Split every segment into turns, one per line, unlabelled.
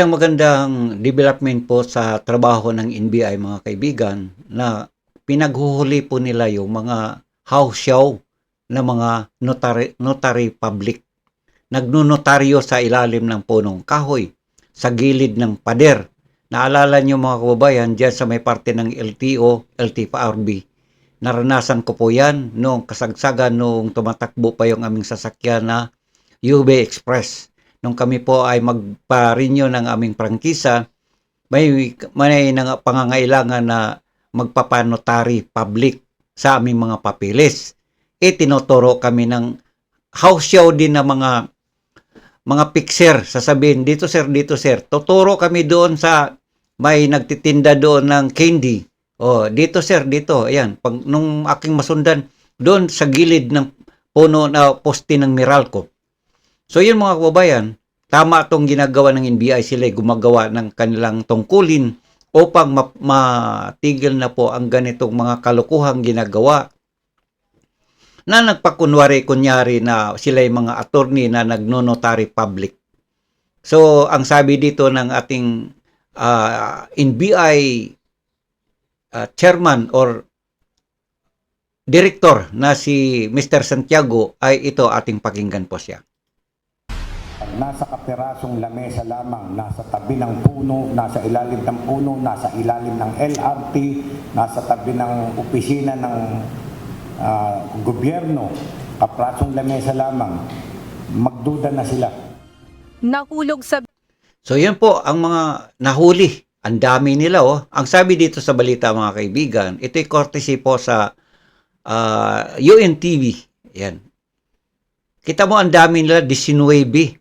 isang magandang development po sa trabaho ng NBI mga kaibigan na pinaghuhuli po nila yung mga house show na mga notary, notary public. Nagnunotaryo sa ilalim ng punong kahoy sa gilid ng pader. Naalala niyo mga kababayan, dyan sa may parte ng LTO, LTFRB, naranasan ko po yan noong kasagsagan noong tumatakbo pa yung aming sasakyan na UB Express. Nung kami po ay magpa-renew ng aming prangkisa, may, may pangangailangan na magpapanotary public sa aming mga papilis. E tinuturo kami ng house show din ng mga mga picture. Sasabihin dito sir dito sir. Tuturo kami doon sa may nagtitinda doon ng candy. Oh dito sir dito. Ayan pag nung aking masundan doon sa gilid ng puno na poste ng Meralco. So yun mga kababayan tama tong ginagawa ng NBI sila gumagawa ng kanilang tungkulin upang ma- matigil na po ang ganitong mga kalukuhang ginagawa na nagpakunwari kunyari na sila yung mga attorney na nagnonotary public. So, ang sabi dito ng ating ah, NBI ah, chairman or director na si Mr. Santiago ay ito ating pakinggan po siya.
Nasa kapirasong lamesa lamang, nasa tabi ng puno, nasa ilalim ng puno, nasa ilalim ng LRT, nasa tabi ng opisina ng ah, gobyerno, kaprasong lamesa lamang, magduda na sila.
Nahulog sa
So, yan po ang mga nahuli. Ang dami nila, oh. Ang sabi dito sa balita, mga kaibigan, ito'y courtesy po sa ah, UNTV. Yan. Kita mo, ang dami nila, 19.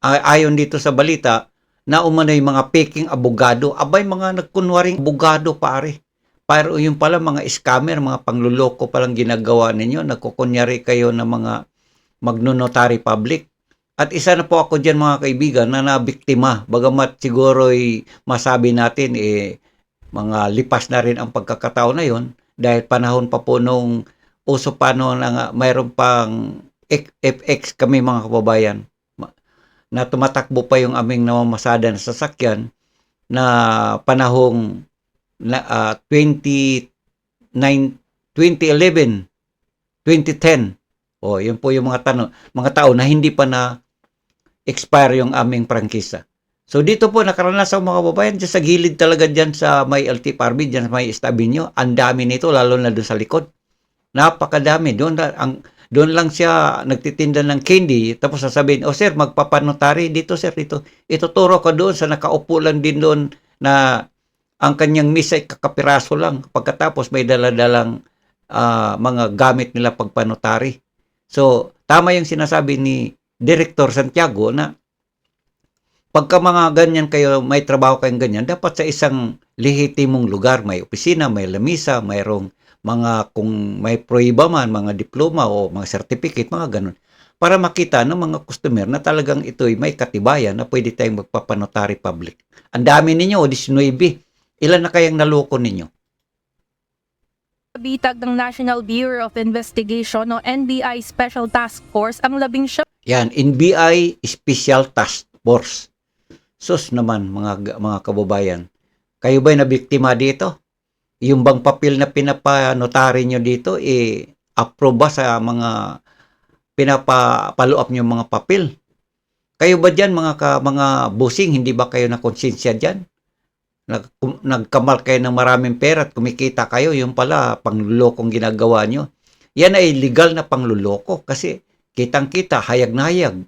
Ay- ayon dito sa balita, na umano'y mga peking abogado. Abay, mga nagkunwaring abogado, pare. Pero yung pala, mga scammer, mga pangluloko palang ginagawa ninyo. Nagkukunyari kayo ng mga magnonotary public. At isa na po ako dyan mga kaibigan na nabiktima. Bagamat siguro masabi natin eh mga lipas na rin ang pagkakataon na yon dahil panahon pa po nung uso pa noon na mayroon pang FX kami mga kababayan na tumatakbo pa yung aming namamasada na sasakyan na panahong na, ah, 29 2011 2010 oh yun po yung mga tanong mga tao na hindi pa na expire yung aming prangkisa. So dito po nakaranasan mga kababayan dyan sa gilid talaga dyan sa may LTFRB, dyan sa may Estabinyo. Ang dami nito lalo na doon sa likod. Napakadami. Doon, na- ang, doon lang siya nagtitinda ng candy tapos sasabihin, oh sir, magpapanotary dito sir, dito. Ituturo ka doon sa nakaupo lang din doon na ang kanyang misa ay kakapiraso lang. Pagkatapos may daladalang ah, mga gamit nila pagpanotary. So, tama yung sinasabi ni Director Santiago na pagka mga ganyan kayo, may trabaho kayong ganyan, dapat sa isang lehitimong lugar, may opisina, may lamisa, mayroong mga kung may proiba man, mga diploma o mga certificate, mga ganun. Para makita ng mga customer na talagang ito'y may katibayan na pwede tayong magpapanotary public. Ang dami ninyo, o 19. Ilan na kayang naloko ninyo?
bitag ng National Bureau of Investigation o NBI Special Task Force ang labing siya
Yan, NBI Special Task Force. Sus naman mga mga kababayan. Kayo ba'y nabiktima dito? Yung bang papel na pinapanotary nyo dito, eh, approve ba sa mga pinapa-follow up nyo mga papel? Kayo ba dyan, mga, ka, mga busing, hindi ba kayo na konsensya dyan? Nag, kum- nagkamal kayo ng maraming pera at kumikita kayo, yung pala, panglulokong ginagawa nyo. Yan ay legal na pangluloko kasi kitang-kita, hayag na hayag.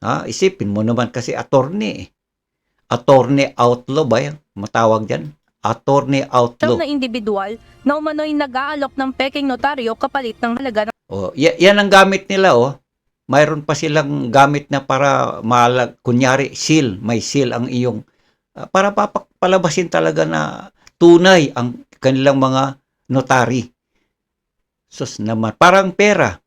Ha? Isipin mo naman kasi attorney eh. Attorney outlaw ba yan? Matawag dyan? Attorney outlaw.
na individual na umano'y nag-aalok ng peking notaryo kapalit ng halaga ng
Oh, yan ang gamit nila oh. Mayroon pa silang gamit na para malag kunyari seal, may seal ang iyong ah, para papalabasin talaga na tunay ang kanilang mga notary. Sus naman, parang pera.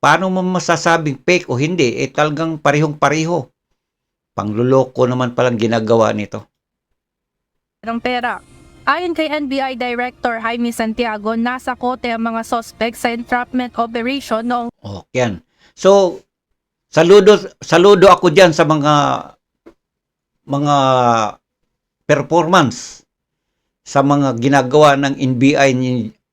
Paano mo masasabing fake o hindi? Eh talagang parehong-pareho. Pangluloko naman palang ginagawa nito.
Ng pera. Ayon kay NBI Director Jaime Santiago, nasa kote ang mga suspect sa entrapment operation noong
Oh. So, saludo, saludo ako dyan sa mga mga performance sa mga ginagawa ng NBI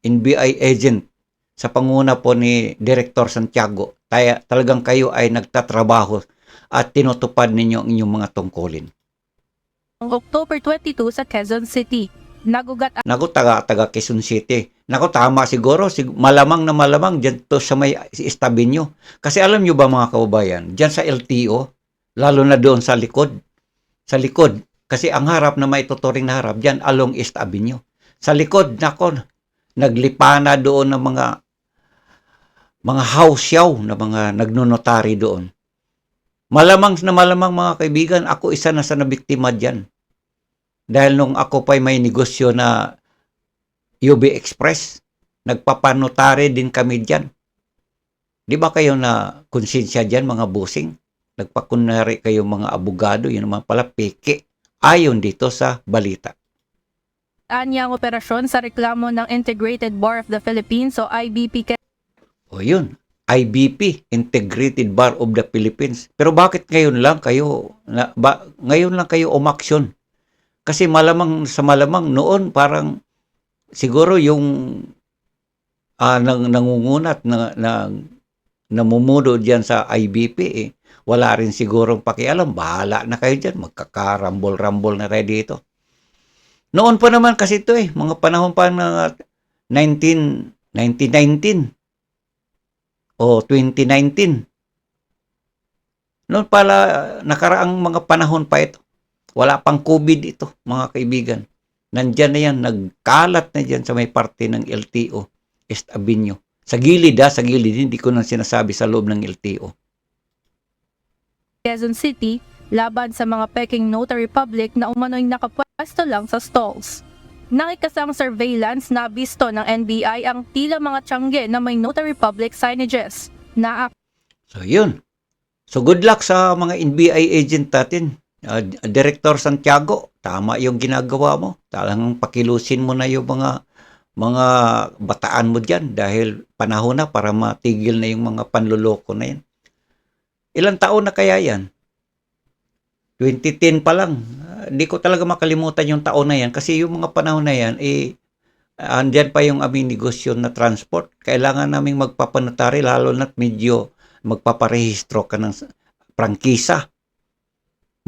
NBI agent sa panguna po ni Director Santiago. Taya, talagang kayo ay nagtatrabaho at tinutupad ninyo ang inyong mga tungkulin.
October 22 sa Quezon City. Nagugat
Naku, taga, taga Quezon City. Naku, tama siguro. Sig- malamang na malamang dyan to sa may si Estabinyo. Kasi alam nyo ba mga kababayan, dyan sa LTO, lalo na doon sa likod, sa likod, kasi ang harap na may tuturing na harap, dyan along East Avenue. Sa likod, nako, naglipana doon ng mga mga house yaw na mga nagnonotary doon. Malamang na malamang mga kaibigan, ako isa na sa nabiktima dyan. Dahil nung ako pa'y may negosyo na UB Express, nagpapanotary din kami dyan. Di ba kayo na konsensya dyan, mga busing? Nagpakunari kayo mga abogado, yun naman pala peke. Ayon dito sa balita.
niya ang operasyon sa reklamo ng Integrated Bar of the Philippines o IBP
O yun, IBP, Integrated Bar of the Philippines. Pero bakit ngayon lang kayo, na, ba, ngayon lang kayo umaksyon? Kasi malamang sa malamang noon parang siguro yung ah, nang, nangungunat na, na namumuno diyan sa IBP eh, wala rin sigurong pakialam. Bahala na kayo diyan, magkakarambol-rambol na rin dito. Noon pa naman kasi ito eh, mga panahon pa ng 19, 1919 o 2019. Noon pala, nakaraang mga panahon pa ito. Wala pang COVID ito, mga kaibigan. Nandyan na yan, nagkalat na dyan sa may parte ng LTO, East Avenue. Sa gilid ha, sa gilid, hindi ko nang sinasabi sa loob ng LTO.
Quezon City laban sa mga peking notary public na umano'y nakapwesto lang sa stalls. Nakikasang surveillance na bisto ng NBI ang tila mga tiyangge na may notary public signages na
So, yun. So, good luck sa mga NBI agent natin. Uh, Director Santiago, tama yung ginagawa mo. Talagang pakilusin mo na yung mga mga bataan mo dyan dahil panahon na para matigil na yung mga panluloko na yan. Ilang taon na kaya yan? 2010 pa lang. Hindi ko talaga makalimutan yung taon na yan kasi yung mga panahon na yan, eh, andyan pa yung aming negosyo na transport. Kailangan naming magpapanotary lalo na't medyo magpaparehistro ka ng prangkisa.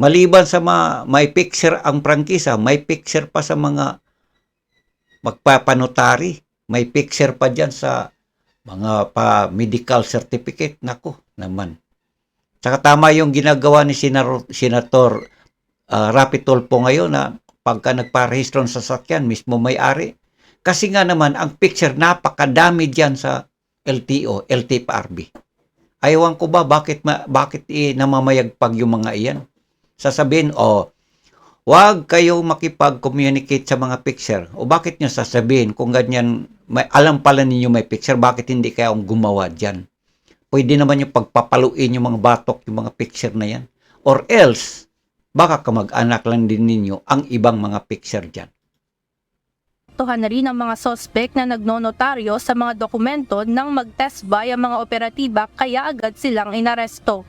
Maliban sa ma, may picture ang prangkisa, may picture pa sa mga magpapanotary. May picture pa dyan sa mga pa medical certificate. Nako naman. Saka tama yung ginagawa ni Senator, Senator uh, Rapi Tulfo ngayon na pagka nagparehistro ng sasakyan, mismo may-ari. Kasi nga naman, ang picture napakadami dyan sa LTO, LTFRB. Ayawan ko ba bakit ma, bakit eh, namamayagpag yung mga iyan? Sasabihin, oh, wag kayo makipag-communicate sa mga picture. O bakit nyo sasabihin kung ganyan, may, alam pala ninyo may picture, bakit hindi kayo ang gumawa dyan? Pwede naman yung pagpapaluin yung mga batok, yung mga picture na yan. Or else, baka kamag-anak lang din ninyo ang ibang mga picture dyan.
tuhan na rin ang mga sospek na nagnonotaryo sa mga dokumento nang mag-test by ang mga operatiba kaya agad silang inaresto.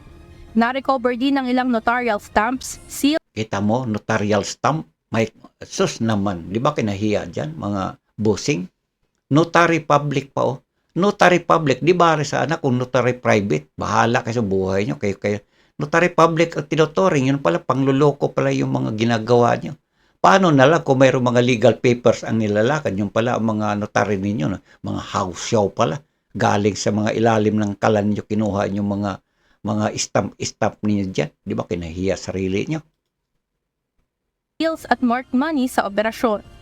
Na-recover din ang ilang notarial stamps, seal
Kita mo, notarial stamp, may sus naman, di ba kinahiya dyan, mga busing? Notary public pa oh. Notary public, di ba sa anak kung notary private, bahala kayo sa buhay nyo, kayo kayo. Notary public at tinuturing, yun pala, pangluloko pala yung mga ginagawa nyo. Paano na lang kung mayroong mga legal papers ang nilalakad, yung pala ang mga notary ninyo, no? mga house show pala, galing sa mga ilalim ng kalan nyo, kinuha yung mga mga stamp-stamp ninyo dyan. Di ba kinahiya sarili nyo?
seals at marked money sa operasyon.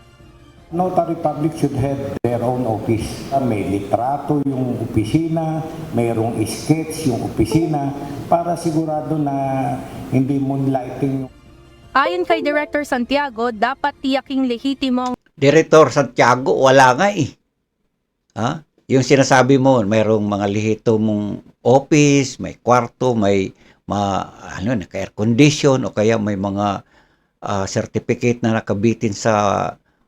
Notary public should have their own office. May litrato yung opisina, mayroong sketch yung opisina para sigurado na hindi moonlighting yung
Ayon kay Director Santiago, dapat tiyaking lehitimo ang
Director Santiago, wala nga eh. Ha? Yung sinasabi mo, mayroong mga lihito mong office, may kwarto, may ma, ano, naka-air condition o kaya may mga ah, certificate na nakabitin sa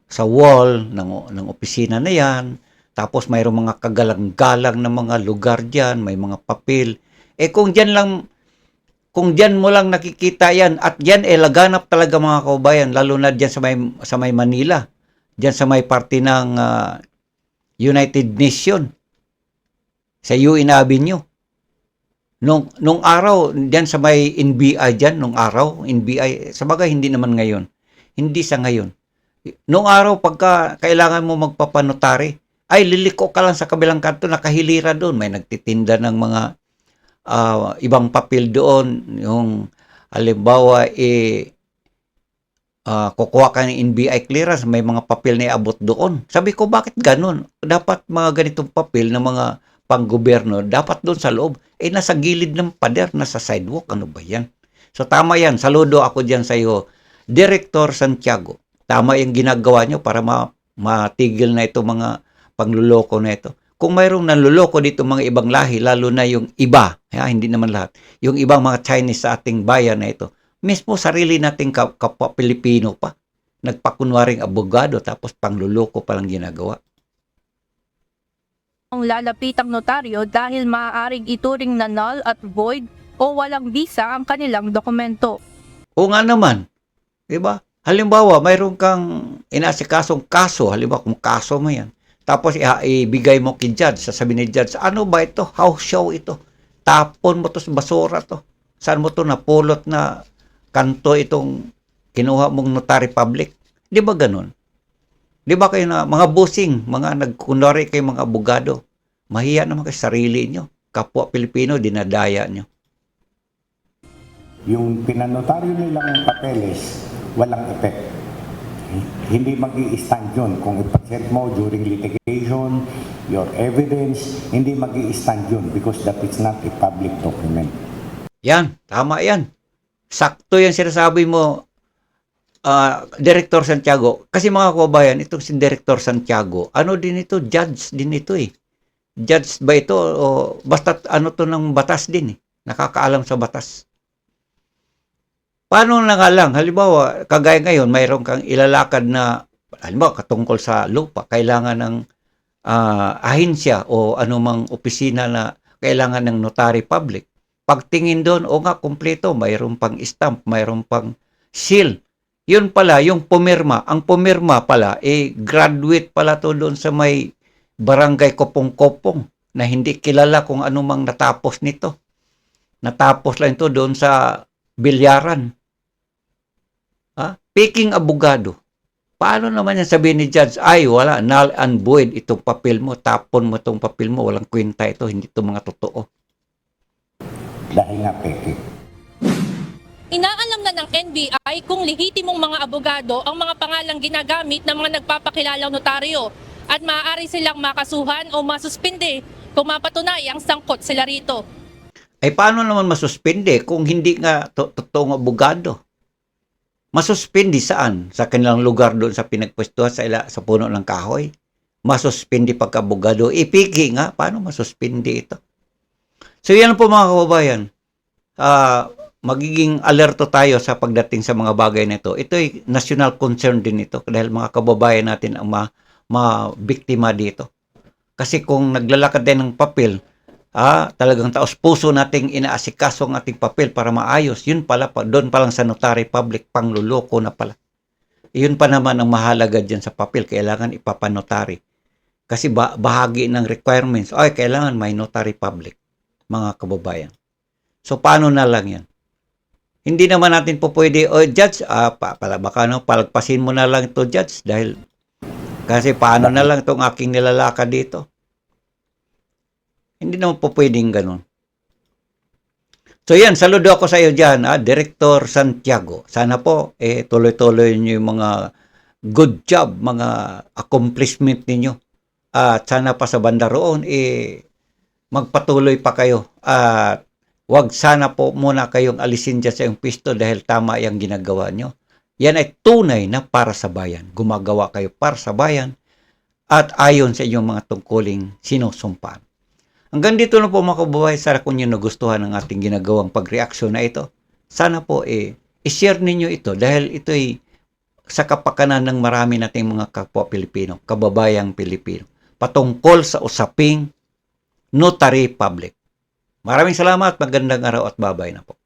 sa wall ng ng opisina na 'yan. Tapos mayroong mga kagalang-galang na mga lugar diyan, may mga papel. Eh kung diyan lang Kung diyan mo lang nakikita yan, at yan eh laganap talaga mga kababayan, lalo na diyan sa may, sa may Manila, diyan sa may parte ng ah, United Nation, sa UN Avenue. Nung, nung araw, diyan sa may NBI diyan, nung araw, NBI, sa bagay hindi naman ngayon. Hindi sa ngayon. Nung araw, pagka kailangan mo magpapanotary, ay liliko ka lang sa kabilang kanto, nakahilira doon. May nagtitinda ng mga ah, ibang papel doon. Yung, halimbawa, eh, ah, kukuha ka ng NBI clearance, may mga papel na iabot doon. Sabi ko, bakit ganun? Dapat mga ganitong papel ng mga panggoberno, dapat doon sa loob. Eh, nasa gilid ng pader, nasa sidewalk. Ano ba yan? So, tama yan. Saludo ako dyan sa iyo, Director Santiago. Tama yung ginagawa nyo para ma matigil na ito mga pangluloko na ito. Kung mayroong nanluloko dito mga ibang lahi, lalo na yung iba, ha, hindi naman lahat, yung ibang mga Chinese sa ating bayan na ito, mismo sarili nating kap- kapwa Pilipino pa, nagpakunwaring abogado tapos pangluloko pa lang ginagawa.
ang lalapitang notaryo dahil maaaring ituring na null at void o walang visa ang kanilang dokumento.
O nga naman, di ba? Halimbawa, mayroon kang inasikasong kaso, halimbawa kung kaso mo yan, tapos ibigay mo kay judge, sasabihin ni judge, ano ba ito? House show ito? Tapon mo to sa basura to. Saan mo to napulot na kanto itong kinuha mong notary public? Di ba ganun? Di ba kayo na, mga busing, mga nagkunwari kayo mga abogado, mahiya naman kayo sa sarili nyo. Kapwa Pilipino, dinadaya nyo.
Yung pinanotaryo nilang papeles, walang effect. Hindi mag stand yun. Kung ipresent mo during litigation, your evidence, hindi mag stand yun because that is not a public document.
Yan, tama yan. Sakto yan sinasabi mo, ah, Director Santiago. Kasi mga kababayan, itong si Director Santiago, ano din ito, judge din ito eh. Judge ba ito o basta ano to ng batas din eh. Nakakaalam sa batas. Paano na nga lang, halimbawa, kagaya ngayon, mayroon kang ilalakad na, halimbawa, katungkol sa lupa, kailangan ng ah, ahensya o anumang opisina na kailangan ng notary public pagtingin doon, o nga, kumpleto, mayroon pang stamp, mayroon pang seal. Yun pala, yung pumirma, ang pumirma pala, eh, graduate pala to doon sa may barangay Kopong-Kopong na hindi kilala kung anumang natapos nito. Natapos lang ito doon sa bilyaran. Ha? Peking abogado. Paano naman yan sabihin ni judge, ay wala, null and void itong papel mo, tapon mo itong papel mo, walang kwenta ito, hindi ito mga totoo.
Dahil nga peke.
Inaalam na ng NBI kung lehitimong mga abogado ang mga pangalang ginagamit ng mga nagpapakilalang notaryo at maaari silang makasuhan o masuspinde kung mapatunayang sangkot sila rito.
Ay paano naman masuspende kung hindi nga to- totoong abogado? Masuspindi saan? Sa kanilang lugar doon sa pinagpwestuhan sa, ila, sa puno ng kahoy? Masuspindi pagka abogado? Ipigi nga, paano masuspindi ito? So yan po mga kababayan. Ah, magiging alerto tayo sa pagdating sa mga bagay na ito. Ito ay national concern din ito dahil mga kababayan natin ang ma, ma-biktima dito. Kasi kung naglalakad din ng papel, ah, talagang taos puso nating inaasikaso ang ating papel para maayos. Yun pala, pa, doon pa lang sa notary public, pangluloko na pala. Yun pa naman ang mahalaga dyan sa papel, kailangan ipapanotary. Kasi ba, bahagi ng requirements, ay, kailangan may notary public, mga kababayan. So, paano na lang yan? Hindi naman natin po pwede, o judge, ah, pa, pala, baka no, palagpasin mo na lang ito, judge, dahil kasi paano na lang itong aking nilalakad dito? Hindi naman po pwedeng ganun. So yan, saludo ako sa iyo dyan, ah, Director Santiago. Sana po, eh, tuloy-tuloy niyo yung mga good job, mga accomplishment ninyo. At sana pa sa banda roon, eh, magpatuloy pa kayo. At wag sana po muna kayong alisin dyan sa iyong pisto dahil tama yung ginagawa nyo. Yan ay tunay na para sa bayan. Gumagawa kayo para sa bayan at ayon sa inyong mga tungkuling sinusumpaan. Hanggang dito na po mga kababayan, sana kung nyo nagustuhan ang ating ginagawang pagreaksyon na ito, sana po eh, i-share ninyo ito dahil ito ay sa kapakanan ng marami nating mga kapwa Pilipino, kababayang Pilipino, patungkol sa usaping notary public. Maraming salamat, magandang araw at babay na po.